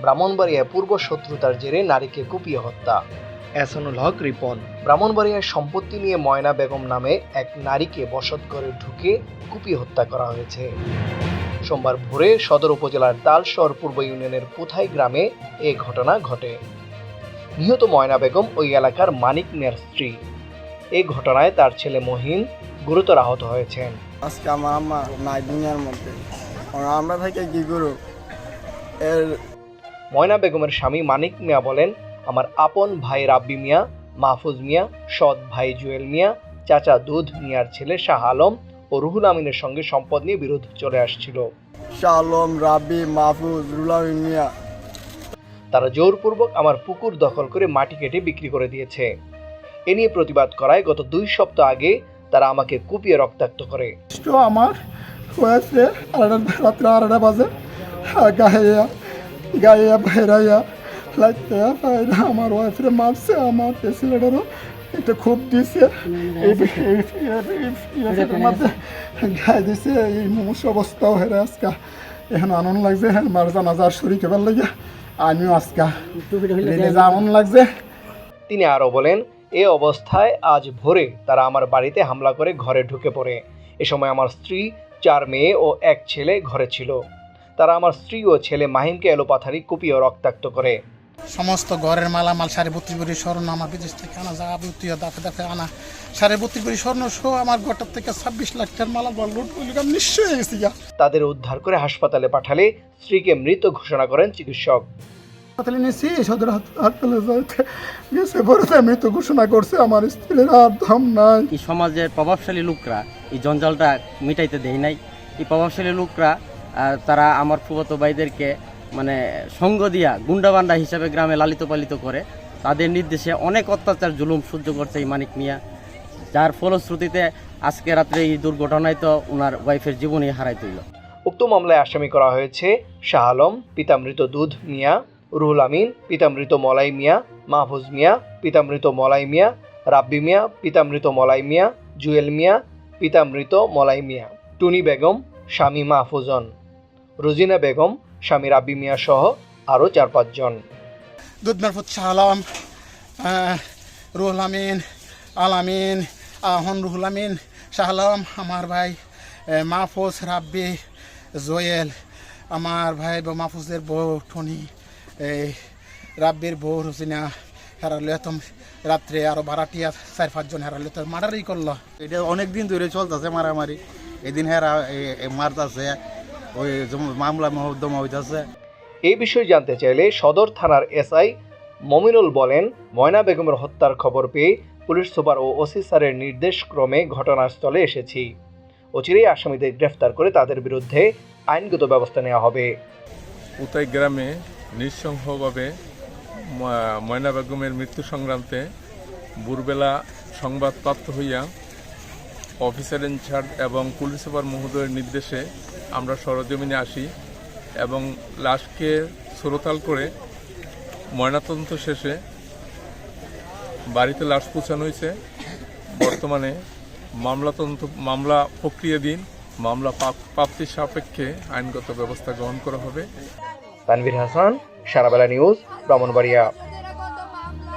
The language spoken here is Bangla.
ব্রাহ্মণবাড়িয়ায় পূর্ব শত্রুতার জেরে নারীকে কুপিয়ে হত্যা। এহসানুল হক রিপন। ব্রাহ্মণবাড়িয়ার সম্পত্তি নিয়ে ময়না বেগম নামে এক নারীকে বসত করে ঢুকে কুপিয়ে হত্যা করা হয়েছে। সোমবার ভোরে সদর উপজেলার তালশহর পূর্ব ইউনিয়নের পুথাই গ্রামে এ ঘটনা ঘটে। নিহত ময়না বেগম ওই এলাকার মানিক মিয়ার স্ত্রী। এই ঘটনায় তার ছেলে মহিন গুরুতর আহত হয়েছেন। আজকে আমার আম্মা নাই দুনিয়ার মধ্যে। আর আমরা থেকে কি করব? এর ময়না বেগমের স্বামী মানিক মিয়া বলেন আমার আপন ভাই রাব্বি মিয়া মাহফুজ মিয়া সৎ ভাই জুয়েল মিয়া চাচা দুধ মিয়ার ছেলে শাহ আলম ও রুহুল আমিনের সঙ্গে সম্পদ নিয়ে বিরোধ চলে আসছিল। শালম রাবি মাহফুজ রুলামি মিয়া। তারা জোরপূর্বক আমার পুকুর দখল করে মাটি কেটে বিক্রি করে দিয়েছে। এ নিয়ে প্রতিবাদ করায় গত দুই সপ্তাহ আগে তারা আমাকে কুপিয়ে রক্তাক্ত করে। তো আমার হয়েছে রাত্রে আড়াটা বাজে। গাইয়া গাইয়া বাইরাইয়া লাইতে বাইরা আমার ওয়াইফরে মারছে আমার ছেলেটারও এটা খুব দিছে। গায়ে দিছে। এই মুমূর্ষ অবস্থাও হেরে আজকা। এখন আনন্দ লাগছে হ্যাঁ মার জানাজার শরীর কেবার লাগে আমিও আজকা আনন্দ লাগছে। তিনি আরও বলেন এ অবস্থায় আজ ভোরে তারা আমার বাড়িতে হামলা করে ঘরে ঢুকে পড়ে। এ সময় আমার স্ত্রী চার মেয়ে ও এক ছেলে ঘরে ছিল। তারা আমার স্ত্রী ও ছেলে মাহিমকে এলোপাথারি কুপিয়ে রক্তাক্ত করে। সমস্ত ঘরের মালামাল সাড়ে বত্রিশ ভরি স্বর্ণ আমার বিদেশ থেকে আনা যাবতীয় দাফে দাফে আনা। সাড়ে বত্রিশ ভরি স্বর্ণ সহ আমার ঘরটার থেকে ছাব্বিশ লাখ টাকার মালামাল লুট করলি আমি নিশ্চয়ই গেছি তাদের উদ্ধার করে হাসপাতালে পাঠালে স্ত্রীকে মৃত ঘোষণা করেন চিকিৎসক। হাসপাতালে নিয়েছি সদর হাত- হাসপাতালে যাইতে গেছে। পরে মৃত ঘোষণা করছে আমার স্ত্রীর আর দাম নাই। এই সমাজের প্রভাবশালী লোকরা এই জঞ্জালটা মিটাইতে দেয় নাই। এই প্রভাবশালী লোকরা তারা আমার ফুফাতো ভাইদেরকে মানে সঙ্গ দিয়া গুন্ডাবান্ডা হিসাবে গ্রামে লালিত পালিত করে তাদের নির্দেশে অনেক অত্যাচার জুলুম সহ্য করছে এই মানিক মিয়া। যার ফলশ্রুতিতে আজকে রাত্রে এই দুর্ঘটনায় তো ওনার ওয়াইফের জীবনই হারাই তুইল। উক্ত মামলায় আসামি করা হয়েছে শাহ আলম পিতা মৃত দুধ মিয়া। রুহুল আমিন, পিতামৃত মলাই মিয়া, মাহফুজ মিয়া, পিতামৃত মলাই মিয়া, রাব্বি মিয়া, পিতামৃত মলাই মিয়া, জুয়েল মিয়া, পিতামৃত মলাই মিয়া, টুনি বেগম, স্বামী মাহফুজন, রোজিনা বেগম, স্বামী রাব্বি মিয়া সহ আরও চার পাঁচজন। দুধ মারফত শাহ রুহুল আমিন, আল আমিন, আহন রুহুল আমিন শাহ আমার ভাই মাহফুজ, রাব্বি, জোয়েল, আমার ভাই মাহফুজের বউ, টনি এই রাব্বির বউ রুজিনা হেরালে রাত্রে আরও ভাড়াটিয়া চার পাঁচজন হেরালে তো মার্ডারই করল। এটা অনেক দিন ধরে চলতেছে মারামারি। এদিন হেরা মারতাছে ওই মামলা মহদ্দমা হইতাছে। এই বিষয়ে জানতে চাইলে সদর থানার এসআই মমিনুল বলেন ময়না বেগমের হত্যার খবর পেয়ে পুলিশ সুপার ও ওসি স্যারের নির্দেশ ক্রমে ঘটনাস্থলে এসেছি। অচিরেই আসামিদের গ্রেফতার করে তাদের বিরুদ্ধে আইনগত ব্যবস্থা নেওয়া হবে। উতাই গ্রামে নৃশংসভাবে ম- ময়না বেগমের মৃত্যু সংক্রান্তে ভোরবেলা সংবাদ প্রাপ্ত হইয়া অফিসার ইনচার্জ এবং পুলিশ সুপার মহোদয়ের নির্দেশে আমরা সরজমিনে আসি এবং লাশকে সুরতাল করে ময়নাতদন্ত শেষে বাড়িতে লাশ পৌঁছানো হয়েছে। বর্তমানে মামলা তদন্ত, মামলা প্রক্রিয়াধীন, মামলা প্রাপ্তির সাপেক্ষে আইনগত ব্যবস্থা গ্রহণ করা হবে। তানভীর হাসান সারাবেলা নিউজ ব্রাহ্মণবাড়িয়া।